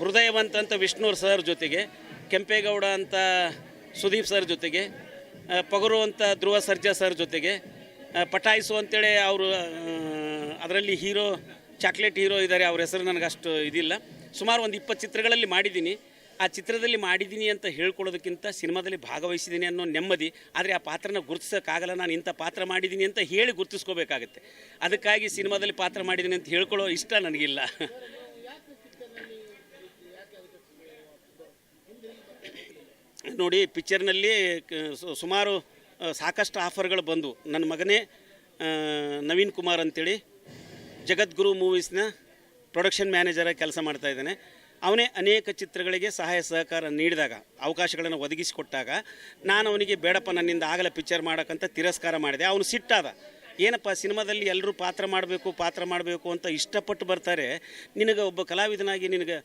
Speaker 6: ಹೃದಯವಂತ ಅಂತ ವಿಷ್ಣು ಸರ್ ಜೊತೆಗೆ, ಕೆಂಪೇಗೌಡ ಅಂತ ಸುದೀಪ್ ಸರ್ ಜೊತೆಗೆ ಪಗರು ಅಂತ ಧ್ರುವ ಸರ್ಜಾ ಸರ್ ಜೊತೆಗೆ ಪಟಾಯಿಸು ಅಂತೇಳಿ ಅವರು ಅದರಲ್ಲಿ ಹೀರೋ, ಚಾಕ್ಲೇಟ್ ಹೀರೋ ಇದ್ದಾರೆ, ಅವ್ರ ಹೆಸರು ನನಗೆ ಅಷ್ಟು ಇದಿಲ್ಲ. ಸುಮಾರು ಒಂದು ಇಪ್ಪತ್ತು ಚಿತ್ರಗಳಲ್ಲಿ ಮಾಡಿದ್ದೀನಿ. ಆ ಚಿತ್ರದಲ್ಲಿ ಮಾಡಿದ್ದೀನಿ ಅಂತ ಹೇಳ್ಕೊಳ್ಳೋದಕ್ಕಿಂತ ಸಿನಿಮಾದಲ್ಲಿ ಭಾಗವಹಿಸಿದ್ದೀನಿ ಅನ್ನೋ ನೆಮ್ಮದಿ, ಆದರೆ ಆ ಪಾತ್ರನ ಗುರುತಿಸೋಕ್ಕಾಗಲ್ಲ, ನಾನು ಇಂಥ ಪಾತ್ರ ಮಾಡಿದ್ದೀನಿ ಅಂತ ಹೇಳಿ ಗುರುತಿಸ್ಕೋಬೇಕಾಗತ್ತೆ. ಅದಕ್ಕಾಗಿ ಸಿನಿಮಾದಲ್ಲಿ ಪಾತ್ರ ಮಾಡಿದ್ದೀನಿ ಅಂತ ಹೇಳ್ಕೊಳ್ಳೋ ಇಷ್ಟ ನನಗಿಲ್ಲ. ನೋಡಿ, ಪಿಕ್ಚರ್ನಲ್ಲಿ ಸುಮಾರು ಸಾಕಷ್ಟು ಆಫರ್ಗಳು ಬಂದು ನನ್ನ ಮಗನೇ ನವೀನ್ ಕುಮಾರ್ ಅಂತೇಳಿ, ಜಗದ್ಗುರು ಮೂವೀಸ್ನ ಪ್ರೊಡಕ್ಷನ್ ಮ್ಯಾನೇಜರಾಗಿ ಕೆಲಸ ಮಾಡ್ತಾ ಇದ್ದಾನೆ. ಅವನೇ ಅನೇಕ ಚಿತ್ರಗಳಿಗೆ ಸಹಾಯ ಸಹಕಾರ ನೀಡಿದಾಗ, ಅವಕಾಶಗಳನ್ನು ಒದಗಿಸಿಕೊಟ್ಟಾಗ ನಾನು ಅವನಿಗೆ, ಬೇಡಪ್ಪ, ನನ್ನಿಂದ ಆಗಲ್ಲ, ಪಿಕ್ಚರ್ ಮಾಡೋಕ್ಕಂತ ತಿರಸ್ಕಾರ ಮಾಡಿದೆ. ಅವನು ಸಿಟ್ಟಾದ. ಏನಪ್ಪ, ಸಿನಿಮಾದಲ್ಲಿ ಎಲ್ಲರೂ ಪಾತ್ರ ಮಾಡಬೇಕು ಪಾತ್ರ ಮಾಡಬೇಕು ಅಂತ ಇಷ್ಟಪಟ್ಟು ಬರ್ತಾರೆ. ನಿನಗೆ ಒಬ್ಬ ಕಲಾವಿದನಾಗಿ ನಿನಗೆ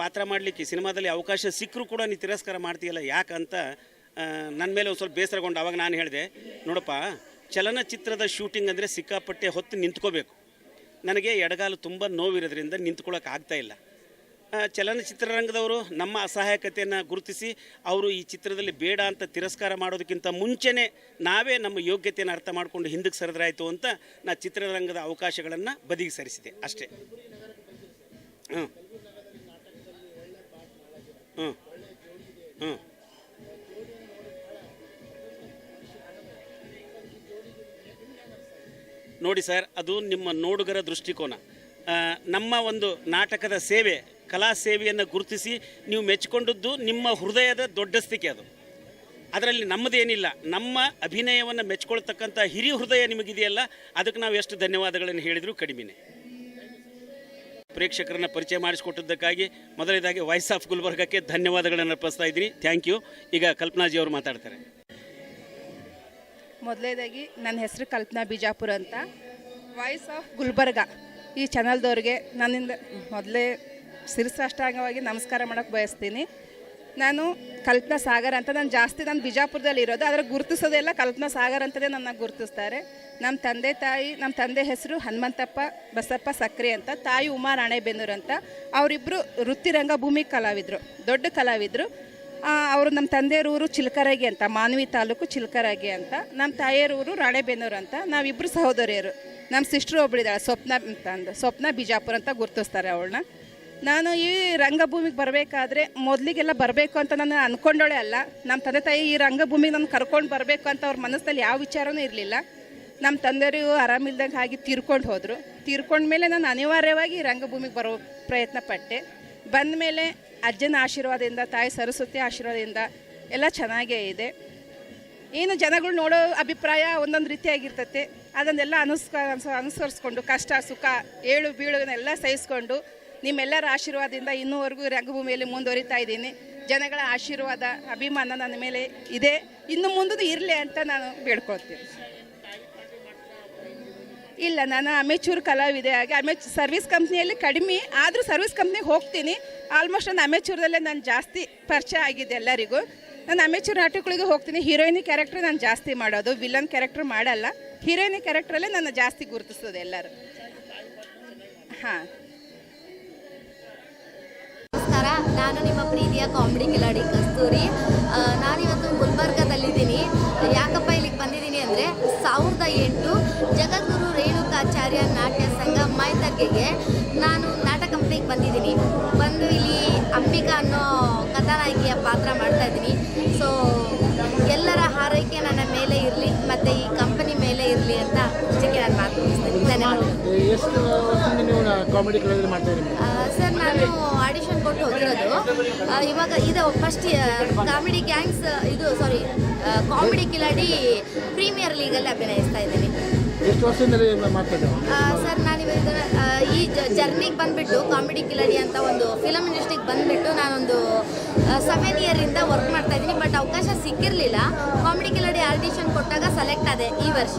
Speaker 6: ಪಾತ್ರ ಮಾಡಲಿಕ್ಕೆ, ಸಿನಿಮಾದಲ್ಲಿ ಅವಕಾಶ ಸಿಕ್ಕರೂ ಕೂಡ ನೀನು ತಿರಸ್ಕಾರ ಮಾಡ್ತೀಯಲ್ಲ ಯಾಕಂತ ನನ್ನ ಮೇಲೆ ಒಂದು ಸ್ವಲ್ಪ ಬೇಸರಗೊಂಡು ಅವಾಗ ನಾನು ಹೇಳಿದೆ, ನೋಡಪ್ಪ, ಚಲನಚಿತ್ರದ ಶೂಟಿಂಗ್ ಅಂದರೆ ಸಿಕ್ಕಾಪಟ್ಟೆ ಹೊತ್ತು ನಿಂತ್ಕೋಬೇಕು. ನನಗೆ ಎಡಗಾಲು ತುಂಬ ನೋವಿರೋದ್ರಿಂದ ನಿಂತ್ಕೊಳ್ಳೋಕೆ ಇಲ್ಲ. ಚಲನಚಿತ್ರರಂಗದವರು ನಮ್ಮ ಅಸಹಾಯಕತೆಯನ್ನು ಗುರುತಿಸಿ ಅವರು ಈ ಚಿತ್ರದಲ್ಲಿ ಬೇಡ ಅಂತ ತಿರಸ್ಕಾರ ಮಾಡೋದಕ್ಕಿಂತ ಮುಂಚೆನೇ ನಾವೇ ನಮ್ಮ ಯೋಗ್ಯತೆಯನ್ನು ಅರ್ಥ ಮಾಡಿಕೊಂಡು ಹಿಂದಕ್ಕೆ ಸರಿದ್ರಾಯಿತು ಅಂತ ನಾ ಚಿತ್ರರಂಗದ ಅವಕಾಶಗಳನ್ನು ಬದಿಗೆ ಸರಿಸಿದೆ. ಅಷ್ಟೇ. ನೋಡಿ ಸರ್, ಅದು ನಿಮ್ಮ ನೋಡುಗರ ದೃಷ್ಟಿಕೋನ. ನಮ್ಮ ಒಂದು ನಾಟಕದ ಸೇವೆ ಕಲಾ ಸೇವೆಯನ್ನು ಗುರುತಿಸಿ ನೀವು ಮೆಚ್ಚಿಕೊಂಡದ್ದು ನಿಮ್ಮ ಹೃದಯದ ದೊಡ್ಡಸ್ತಿಕೆ ಅದು. ಅದರಲ್ಲಿ ನಮ್ಮದೇನಿಲ್ಲ, ನಮ್ಮ ಅಭಿನಯವನ್ನು ಮೆಚ್ಕೊಳ್ತಕ್ಕಂಥ ಹಿರಿಯ ಹೃದಯ ನಿಮಗಿದೆಯಲ್ಲ, ಅದಕ್ಕೆ ನಾವು ಎಷ್ಟು ಧನ್ಯವಾದಗಳನ್ನು ಹೇಳಿದರೂ ಕಡಿಮೆನೆ. ಪ್ರೇಕ್ಷಕರನ್ನ ಪರಿಚಯ ಮಾಡಿಸಿಕೊಟ್ಟಿದ್ದಕ್ಕಾಗಿ ಮೊದಲನೇದಾಗಿ ವಾಯ್ಸ್ ಆಫ್ ಗುಲ್ಬರ್ಗಕ್ಕೆ ಧನ್ಯವಾದಗಳನ್ನು ಅರ್ಪಿಸ್ತಾ ಇದ್ದೀನಿ. ಥ್ಯಾಂಕ್ ಯು ಈಗ ಕಲ್ಪನಾಜಿ ಅವರು ಮಾತಾಡ್ತಾರೆ.
Speaker 7: ಮೊದಲನೇದಾಗಿ ನನ್ನ ಹೆಸರು ಕಲ್ಪನಾ ಬಿಜಾಪುರ ಅಂತ. ವಾಯ್ಸ್ ಆಫ್ ಗುಲ್ಬರ್ಗ ಈ ಚಾನಲ್ದವ್ರಿಗೆ ನನ್ನಿಂದ ಮೊದಲೇ ಶಿರಸಾಷ್ಟಾಂಗವಾಗಿ ನಮಸ್ಕಾರ ಮಾಡೋಕ್ಕೆ ಬಯಸ್ತೀನಿ. ನಾನು ಕಲ್ಪನಾ ಸಾಗರ್ ಅಂತ, ನಾನು ಜಾಸ್ತಿ ನಾನು ಬಿಜಾಪುರದಲ್ಲಿ ಇರೋದು, ಆದರೆ ಗುರುತಿಸೋದೆಲ್ಲ ಕಲ್ಪನಾ ಸಾಗರ್ ಅಂತಲೇ ನನ್ನ ಗುರುತಿಸ್ತಾರೆ. ನಮ್ಮ ತಂದೆ ತಾಯಿ ನಮ್ಮ ತಂದೆ ಹೆಸರು ಹನುಮಂತಪ್ಪ ಬಸಪ್ಪ ಸಕ್ರೆ ಅಂತ, ತಾಯಿ ಉಮಾ ರಾಣೆಬೆನ್ನೂರು ಅಂತ. ಅವರಿಬ್ಬರು ವೃತ್ತಿರಂಗ ಭೂಮಿ ಕಲಾವಿದರು, ದೊಡ್ಡ ಕಲಾವಿದರು. ಅವರು ನಮ್ಮ ತಂದೆಯರೂರು ಚಿಲ್ಕರಗಿ ಅಂತ, ಮಾನವಿ ತಾಲೂಕು ಚಿಲ್ಕರಾಗಿ ಅಂತ. ನಮ್ಮ ತಾಯಿಯರೂರು ರಾಣೆಬೆನ್ನೂರು ಅಂತ. ನಾವಿಬ್ಬರು ಸಹೋದರಿಯರು. ನಮ್ಮ ಸಿಸ್ಟ್ರು ಒಬ್ಬಳಿದ್ದಾಳೆ ಸ್ವಪ್ನ ಅಂತ ಅಂದು, ಸ್ವಪ್ನ ಬಿಜಾಪುರ ಅಂತ ಗುರುತಿಸ್ತಾರೆ ಅವಳನ್ನ. ನಾನು ಈ ರಂಗಭೂಮಿಗೆ ಬರಬೇಕಾದ್ರೆ ಮೊದಲಿಗೆಲ್ಲ ಬರಬೇಕು ಅಂತ ನಾನು ಅಂದ್ಕೊಂಡೋಳೆ ಅಲ್ಲ. ನಮ್ಮ ತಂದೆ ತಾಯಿ ಈ ರಂಗಭೂಮಿಗೆ ನಾನು ಕರ್ಕೊಂಡು ಬರಬೇಕು ಅಂತ ಅವ್ರ ಮನಸ್ಸಲ್ಲಿ ಯಾವ ವಿಚಾರವೂ ಇರಲಿಲ್ಲ. ನಮ್ಮ ತಂದೆಯವರು ಆರಾಮಿಲ್ದಂಗೆ ಹಾಗೆ ತೀರ್ಕೊಂಡು ಹೋದರು. ತೀರ್ಕೊಂಡ್ಮೇಲೆ ನಾನು ಅನಿವಾರ್ಯವಾಗಿ ರಂಗಭೂಮಿಗೆ ಬರೋ ಪ್ರಯತ್ನ ಪಟ್ಟೆ. ಬಂದ ಮೇಲೆ ಅಜ್ಜನ ಆಶೀರ್ವಾದದಿಂದ, ತಾಯಿ ಸರಸ್ವತಿ ಆಶೀರ್ವಾದದಿಂದ ಎಲ್ಲ ಚೆನ್ನಾಗೇ ಇದೆ. ಏನು ಜನಗಳು ನೋಡೋ ಅಭಿಪ್ರಾಯ ಒಂದೊಂದು ರೀತಿಯಾಗಿರ್ತತೆ. ಅದನ್ನೆಲ್ಲ ಅನುಸ್ಕ ಅನುಸರಿಸ್ಕೊಂಡು ಕಷ್ಟ, ಸುಖ, ಏಳು ಬೀಳುವನ್ನೆಲ್ಲ ಸಹಿಸ್ಕೊಂಡು ನಿಮ್ಮೆಲ್ಲರ ಆಶೀರ್ವಾದದಿಂದ ಇನ್ನೂವರೆಗೂ ರಂಗಭೂಮಿಯಲ್ಲಿ ಮುಂದುವರಿತಾ ಇದ್ದೀನಿ. ಜನಗಳ ಆಶೀರ್ವಾದ, ಅಭಿಮಾನ ನನ್ನ ಮೇಲೆ ಇದೆ. ಇನ್ನು ಮುಂದೂ ಇರಲಿ ಅಂತ ನಾನು ಬೇಡ್ಕೊಳ್ತೀನಿ. ಇಲ್ಲ, ನಾನು ಅಮೆಚೂರ್ ಕಲಾವಿದೆ ಹಾಗೆ ಅಮೆಚ್ ಸರ್ವಿಸ್ ಕಂಪ್ನಿಯಲ್ಲಿ ಕಡಿಮೆ ಆದರೂ ಸರ್ವಿಸ್ ಕಂಪ್ನಿಗೆ ಹೋಗ್ತೀನಿ. ಆಲ್ಮೋಸ್ಟ್ ನಾನು ಅಮೆಚೂರ್ದಲ್ಲೇ ನಾನು ಜಾಸ್ತಿ ಪರಿಚಯ ಆಗಿದೆ ಎಲ್ಲರಿಗೂ. ನಾನು ಅಮೆಚೂರ್ ನಾಟಕಗಳಿಗೆ ಹೋಗ್ತೀನಿ. ಹೀರೋಯಿನಿ ಕ್ಯಾರೆಕ್ಟ್ರ್ ನಾನು ಜಾಸ್ತಿ ಮಾಡೋದು. ವಿಲನ್ ಕ್ಯಾರೆಕ್ಟ್ರ್ ಮಾಡಲ್ಲ. ಹೀರೋಯಿನಿ ಕ್ಯಾರೆಕ್ಟ್ರಲ್ಲೇ ನನ್ನ ಜಾಸ್ತಿ ಗುರುತಿಸೋದು ಎಲ್ಲರೂ. ಹಾಂ.
Speaker 8: ನಾನು ನಿಮ್ಮ ಪ್ರೀತಿಯ ಕಾಮಿಡಿ ಕಿಲಾಡಿ ಕಸ್ತೂರಿ. ನಾನಿವತ್ತು ಗುಲ್ಬರ್ಗದಲ್ಲಿದ್ದೀನಿ. ಯಾಕಪ್ಪ ಇಲ್ಲಿಗೆ ಬಂದಿದ್ದೀನಿ ಅಂದರೆ ಸಾವಿರದ ಎಂಟು ಜಗದ್ಗುರು ರೇಣುಕಾಚಾರ್ಯ ನಾಟ್ಯ ಸಂಘ ಮೈದರ್ಗೆಗೆ ನಾನು ನಾಟಕ ಕಂಪ್ನಿಗೆ ಬಂದಿದ್ದೀನಿ. ಬಂದು ಇಲ್ಲಿ ಅಂಬಿಕಾ ಅನ್ನೋ ಕಥಾನಾಯಕಿಯ ಪಾತ್ರ ಮಾಡ್ತಾ
Speaker 9: ಎಷ್ಟು ವರ್ಷದಿಂದ ನೀವು ಕಾಮಿಡಿ ಕಲಾವಿದರು ಮಾಡ್ತಾ ಇದ್ದೀರಿ?
Speaker 8: ಸರ್ ನಾನು ಆಡಿಷನ್ ಕೊಟ್ಟು ಹೋಗಿರೋದು. ಇವಾಗ ಇದು ಫಸ್ಟ್ ಕಾಮಿಡಿ ಗ್ಯಾಂಗ್ಸ್ ಇದು ಸಾರಿ ಕಾಮಿಡಿ ಕಿಲಾಡಿ ಪ್ರೀಮಿಯರ್ ಲೀಗಲ್ಲಿ ಅಭಿನಯಿಸ್ತಾ ಇದ್ದೀನಿ.
Speaker 9: ಎಷ್ಟು ವರ್ಷದಿಂದ ಮಾಡ್ತಾ
Speaker 8: ಇದ್ದೀವಿ ಸರ್ ಆ, ಈ ಜರ್ನಿಗೆ ಬಂದುಬಿಟ್ಟು ಕಾಮಿಡಿ ಕಿಲಾಡಿ ಅಂತ ಒಂದು ಫಿಲಮ್ ಇಂಡಸ್ಟ್ರಿಗೆ ಬಂದುಬಿಟ್ಟು ನಾನೊಂದು ಸೆವೆನ್ ಇಯರಿಂದ ವರ್ಕ್ ಮಾಡ್ತಾ ಇದ್ದೀನಿ. ಬಟ್ ಅವಕಾಶ ಸಿಕ್ಕಿರಲಿಲ್ಲ. ಕಾಮಿಡಿ ಕಿಲಾಡಿ ಆಡಿಷನ್ ಕೊಟ್ಟಾಗ ಸೆಲೆಕ್ಟ್ ಆದೆ ಈ ವರ್ಷ.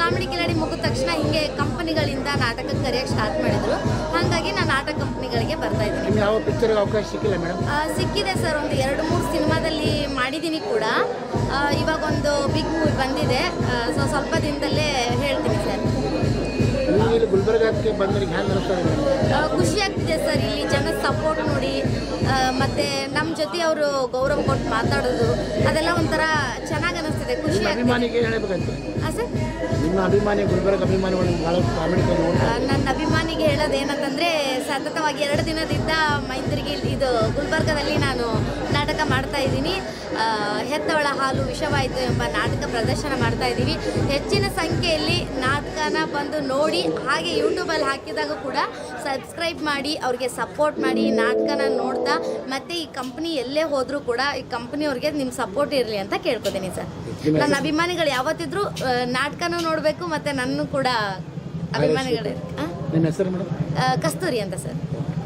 Speaker 8: ಕಾಮಿಡಿ ಕಿಲಾಡಿ ಮುಗಿದ ತಕ್ಷಣ ಹಿಂಗೆ ಕಂಪನಿಗಳಿಂದ ನಾಟಕಕ್ಕೆ ಕರೆಯೋಕ್ಕೆ ಸ್ಟಾರ್ಟ್ ಮಾಡಿದರು. ಹಾಗಾಗಿ ನಾನು ನಾಟಕ ಕಂಪ್ನಿಗಳಿಗೆ ಬರ್ತಾ ಇದ್ದೀನಿ.
Speaker 9: ನಿಮ್ಗೆ ಯಾವ ಪಿಕ್ಚರ್ಗೆ ಅವಕಾಶ ಸಿಕ್ಕಿಲ್ಲ ಮೇಡಮ್
Speaker 8: ಸಿಕ್ಕಿದೆ ಸರ್ ಒಂದು ಎರಡು ಮೂರು ಸಿನಿಮಾದಲ್ಲಿ ಮಾಡಿದ್ದೀನಿ ಕೂಡ. ಇವಾಗ ಒಂದು ಬಿಗ್ ಮೂವಿ ಬಂದಿದೆ. ಸೊ ಸ್ವಲ್ಪ ದಿನದಲ್ಲೇ ಹೇಳ್ತೀನಿ ಸರ್
Speaker 9: ಇಲ್ಲಿ ಗುಲ್ಬರ್ಗಕ್ಕೆ
Speaker 8: ಬಂದ್ರೆ ಖುಷಿ ಆಗ್ತಿದೆ ಸರ್ ಇಲ್ಲಿ ಜನ ಸಪೋರ್ಟ್ ನೋಡಿ ಮತ್ತೆ ನಮ್ಮ ಜೊತೆ ಅವರು ಗೌರವ ಕೊಟ್ಟು ಮಾತಾಡೋದು ಅದೆಲ್ಲ ಒಂಥರ ಚೆನ್ನಾಗಿ ಅನಿಸ್ತಿದೆ ಖುಷಿ
Speaker 9: ಅಭಿಮಾನಿಗೆ ಹೇಳಬೇಕಂತ.
Speaker 8: ಹಾಂ ಸರ್?
Speaker 9: ನಿಮ್ಮ ಅಭಿಮಾನಿ ಗುಲ್ಬರ್ಗ ಅಭಿಮಾನಿಗಳು
Speaker 8: ನನ್ನ ಅಭಿಮಾನಿಗೆ ಹೇಳೋದು ಏನಂತಂದ್ರೆ ಸತತವಾಗಿ ಎರಡು ದಿನದಿಂದ ಮೈಂದ್ರಿಗೆ ಇದು ಗುಲ್ಬರ್ಗದಲ್ಲಿ ನಾನು ನಾಟಕ ಮಾಡ್ತಾ ಇದ್ದೀನಿ. ಹೆತ್ತವಳ ಹಾಲು ವಿಷವಾಯಿತು ಎಂಬ ನಾಟಕ ಪ್ರದರ್ಶನ ಮಾಡ್ತಾ ಇದ್ದೀವಿ ಹೆಚ್ಚಿನ ಸಂಖ್ಯೆಯಲ್ಲಿ ನಾಟಕನ ಬಂದು ನೋಡಿ ಹಾಗೆ ಯೂಟ್ಯೂಬಲ್ಲಿ ಹಾಕಿದಾಗ ಕೂಡ ಸಬ್ಸ್ಕ್ರೈಬ್ ಮಾಡಿ ಅವ್ರಿಗೆ ಸಪೋರ್ಟ್ ಮಾಡಿ ಈ ನಾಟಕನ ನೋಡ್ತಾ ಮತ್ತು ಈ ಕಂಪ್ನಿ ಎಲ್ಲೇ ಹೋದರೂ ಕೂಡ ಈ ಕಂಪ್ನಿಯವ್ರಿಗೆ ನಿಮ್ಮ ಸಪೋರ್ಟ್ ಇರಲಿ ಅಂತ ಕೇಳ್ಕೊತೀನಿ ಸರ್. ನನ್ನ ಅಭಿಮಾನಿಗಳು ಯಾವತ್ತಿದ್ರೂ ನಾಟಕನೂ ನೋಡಬೇಕು ಮತ್ತು ನನ್ನ ಕೂಡ ಅಭಿಮಾನಿಗಳೇ ಕಸ್ತೂರಿ ಅಂತ ಸರ್.